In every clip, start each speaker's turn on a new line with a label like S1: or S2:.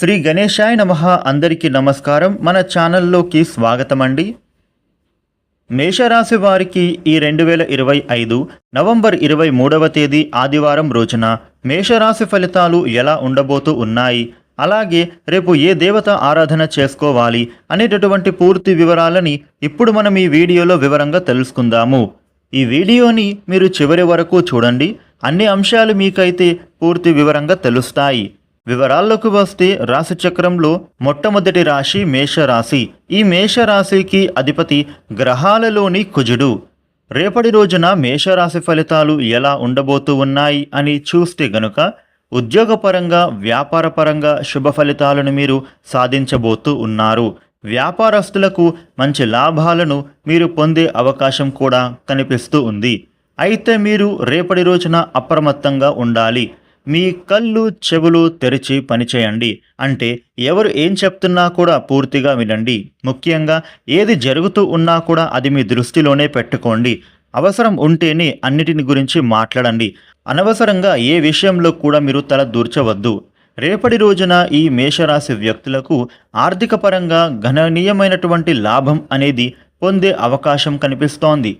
S1: శ్రీ గణేశాయ నమ అందరికీ నమస్కారం. మన ఛానల్లోకి స్వాగతం అండి మేషరాశి వారికి ఈ రెండు వేల ఇరవై ఐదు నవంబర్ ఇరవై మూడవ తేదీ ఆదివారం రోజున మేషరాశి ఫలితాలు ఎలా ఉండబోతూ ఉన్నాయి? అలాగే రేపు ఏ దేవత ఆరాధన చేసుకోవాలి అనేటటువంటి పూర్తి వివరాలని ఇప్పుడు మనం ఈ వీడియోలో వివరంగా తెలుసుకుందాము. ఈ వీడియోని మీరు చివరి వరకు చూడండి. అన్ని అంశాలు మీకైతే పూర్తి వివరంగా తెలుస్తాయి. వివరాల్లోకి వస్తే రాశి చక్రంలో మొట్టమొదటి రాశి మేషరాశి. ఈ మేషరాశికి అధిపతి గ్రహాలలోని కుజుడు. రేపటి రోజున మేషరాశి ఫలితాలు ఎలా ఉండబోతూ ఉన్నాయి అని చూస్తే గనుక ఉద్యోగపరంగా వ్యాపారపరంగా శుభ ఫలితాలను మీరు సాధించబోతూ ఉన్నారు. వ్యాపారస్తులకు మంచి లాభాలను మీరు పొందే అవకాశం కూడా కనిపిస్తూ ఉంది. అయితే మీరు రేపటి రోజున అప్రమత్తంగా ఉండాలి. మీ కళ్ళు చెవులు తెరిచి పనిచేయండి. అంటే ఎవరు ఏం చెప్తున్నా కూడా పూర్తిగా వినండి. ముఖ్యంగా ఏది జరుగుతూ ఉన్నా కూడా అది మీ దృష్టిలోనే పెట్టుకోండి. అవసరం ఉంటేనే అన్నిటిని గురించి మాట్లాడండి. అనవసరంగా ఏ విషయంలో కూడా మీరు తల దూర్చవద్దు. రేపటి రోజున ఈ మేషరాశి వ్యక్తులకు ఆర్థిక పరంగా గణనీయమైనటువంటి లాభం అనేది పొందే అవకాశం కనిపిస్తోంది.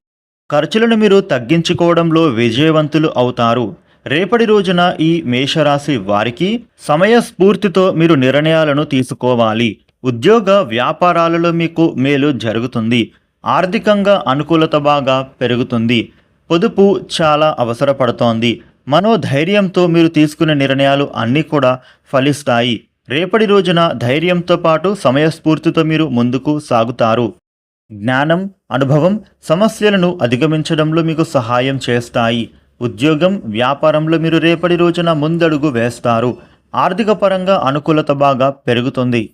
S1: ఖర్చులను మీరు తగ్గించుకోవడంలో విజయవంతులు అవుతారు. రేపటి రోజున ఈ మేషరాశి వారికి సమయస్ఫూర్తితో మీరు నిర్ణయాలను తీసుకోవాలి. ఉద్యోగ వ్యాపారాలలో మీకు మేలు జరుగుతుంది. ఆర్థికంగా అనుకూలత బాగా పెరుగుతుంది. పొదుపు చాలా అవసరపడుతోంది. మనోధైర్యంతో మీరు తీసుకునే నిర్ణయాలు అన్నీ కూడా ఫలిస్తాయి. రేపటి రోజున ధైర్యంతో పాటు సమయస్ఫూర్తితో మీరు ముందుకు సాగుతారు. జ్ఞానం అనుభవం సమస్యలను అధిగమించడంలో మీకు సహాయం చేస్తాయి. ఉద్యోగం వ్యాపారంలో మీరు రేపటి రోజున ముందడుగు వేస్తారు. ఆర్థిక పరంగా అనుకూలత బాగా పెరుగుతుంది.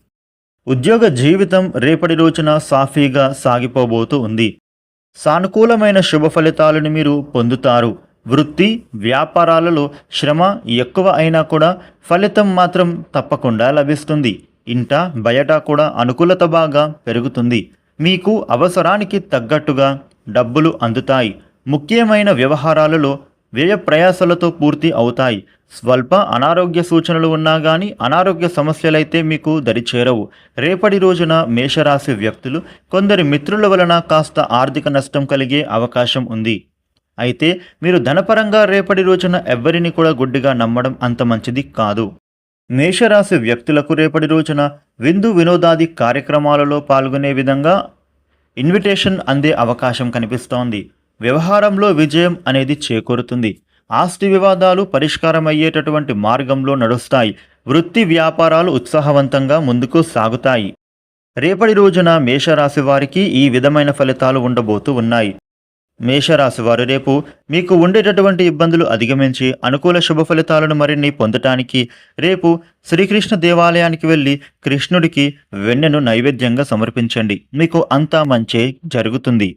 S1: ఉద్యోగ జీవితం రేపటి రోజున సాఫీగా సాగిపోబోతూ ఉంది. సానుకూలమైన శుభ ఫలితాలను మీరు పొందుతారు. వృత్తి వ్యాపారాలలో శ్రమ ఎక్కువ అయినా కూడా ఫలితం మాత్రం తప్పకుండా లభిస్తుంది. ఇంట బయట కూడా అనుకూలత బాగా పెరుగుతుంది. మీకు అవసరానికి తగ్గట్టుగా డబ్బులు అందుతాయి. ముఖ్యమైన వ్యవహారాలలో వ్యయ ప్రయాసాలతో పూర్తి అవుతాయి. స్వల్ప అనారోగ్య సూచనలు ఉన్నా కానీ అనారోగ్య సమస్యలైతే మీకు దరిచేరవు రేపటి రోజున మేషరాశి వ్యక్తులు కొందరి మిత్రుల వలన కాస్త ఆర్థిక నష్టం కలిగే అవకాశం ఉంది. అయితే మీరు ధనపరంగా రేపటి రోజున ఎవ్వరిని కూడా గుడ్డిగా నమ్మడం అంత మంచిది కాదు. మేషరాశి వ్యక్తులకు రేపటి రోజున విందు వినోదాది కార్యక్రమాలలో పాల్గొనే విధంగా ఇన్విటేషన్ అందే అవకాశం కనిపిస్తోంది. వ్యవహారంలో విజయం అనేది చేకూరుతుంది. ఆస్తి వివాదాలు పరిష్కారమయ్యేటటువంటి మార్గంలో నడుస్తాయి. వృత్తి వ్యాపారాలు ఉత్సాహవంతంగా ముందుకు సాగుతాయి. రేపటి రోజున మేషరాశి వారికి ఈ విధమైన ఫలితాలు ఉండబోతూ ఉన్నాయి. మేషరాశి వారు రేపు మీకు ఉండేటటువంటి ఇబ్బందులు అధిగమించి అనుకూల శుభ ఫలితాలను మరిన్ని పొందటానికి రేపు శ్రీకృష్ణ దేవాలయానికి వెళ్ళి కృష్ణుడికి వెన్నెను నైవేద్యంగా సమర్పించండి. మీకు అంతా మంచే జరుగుతుంది.